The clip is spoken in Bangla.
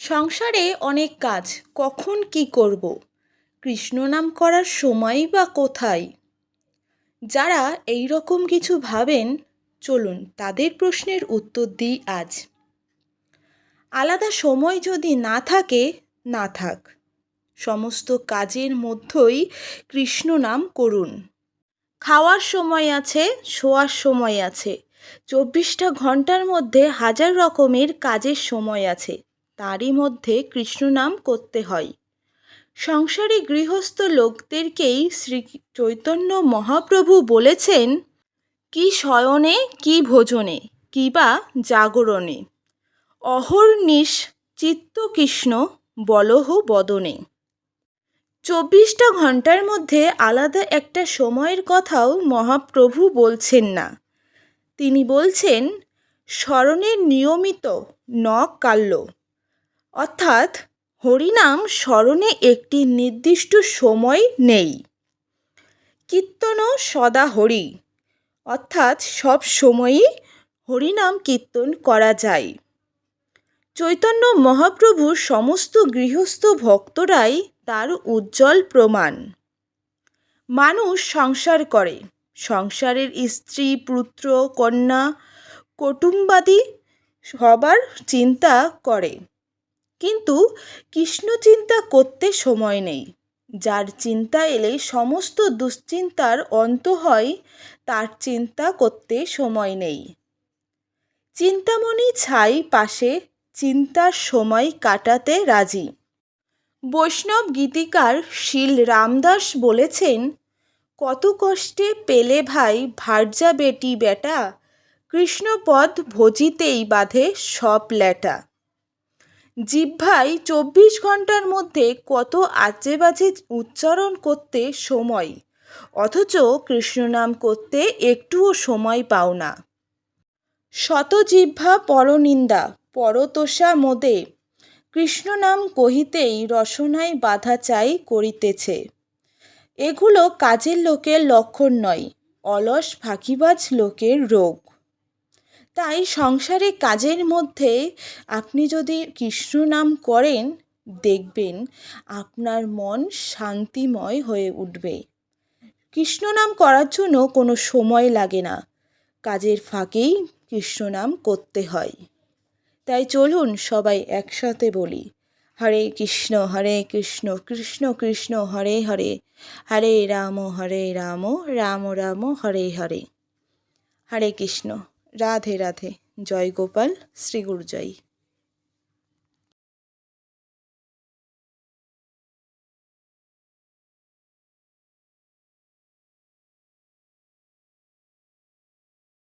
সংসারে অনেক কাজ, কখন কি করব? কৃষ্ণ নাম করার সময়ই বা কোথায়? যারা এই রকম কিছু ভাবেন, চলুন তাদের প্রশ্নের উত্তর দিই আজ। আলাদা সময় যদি না থাকে, না থাক। সমস্ত কাজের মধ্যেই কৃষ্ণ নাম করুন। খাওয়ার সময় আছে, শোয়ার সময় আছে। চব্বিশটা ঘণ্টার মধ্যে হাজার রকমের কাজের সময় আছে। তারই মধ্যে কৃষ্ণ নাম করতে হয়। সংসারে গৃহস্থ লোকদেরকেই শ্রী চৈতন্য মহাপ্রভু বলেছেন, কি শয়নে, কি ভোজনে, কি বা জাগরণে। অহর্নিশ চিত্ত কৃষ্ণ, বলহ বদনে চব্বিশটা ঘণ্টার মধ্যে আলাদা একটা সময়ের কথাও মহাপ্রভু বলছেন না। তিনি বলছেন স্মরণের নিয়মিত ন কাল্য। অর্থাৎ হরিনাম স্মরণে একটি নির্দিষ্ট সময় নেই। কীর্তন সদা হরি, অর্থাৎ সব সময়ই হরিনাম কীর্তন করা যায়। চৈতন্য মহাপ্রভুর সমস্ত গৃহস্থ ভক্তরাই তার উজ্জ্বল প্রমাণ। মানুষ সংসার করে, সংসারের স্ত্রী, পুত্র, কন্যা, কুটুম্বাদি সবার চিন্তা করে। কিন্তু কৃষ্ণ চিন্তা করতে সময় নেই। যার চিন্তা এলে সমস্ত দুশ্চিন্তার অন্ত হয়, তার চিন্তা করতে সময় নেই। চিন্তামণি ছাই পাশে চিন্তার সময় কাটাতে রাজি। বৈষ্ণব গীতিকার শীল রামদাস বলেছেন, কত কষ্টে পেলে ভাই ভার্যা বেটি বেটা, কৃষ্ণপদ ভজিতেই বাঁধে সব ল্যাটা। জিহ্বায় চব্বিশ ঘণ্টার মধ্যে কত আজে বাজে উচ্চারণ করতে সময়? অথচ কৃষ্ণনাম করতে একটুও সময় পাও না। শত জিহ্বা পরনিন্দা, পরতোষা মোদে, কৃষ্ণনাম কহিতেই রসনায় বাধা চাই করিতেছে। এগুলো কাজের লোকের লক্ষণ নয়, অলস ফাঁকিবাজ লোকের রোগ। তাই সংসারে কাজের মধ্যে আপনি যদি কৃষ্ণ নাম করেন, দেখবেন আপনার মন শান্তিময় হয়ে উঠবে। কৃষ্ণ নাম করার জন্য কোনো সময় লাগে না। কাজের ফাঁকেই কৃষ্ণ নাম করতে হয়। তাই চলুন সবাই একসাথে বলি, হরে কৃষ্ণ হরে কৃষ্ণ কৃষ্ণ কৃষ্ণ, হরে হরে। হরে রাম হরে রাম রাম রাম, হরে হরে। হরে কৃষ্ণ। রাধে রাধে। জয় গোপাল শ্রী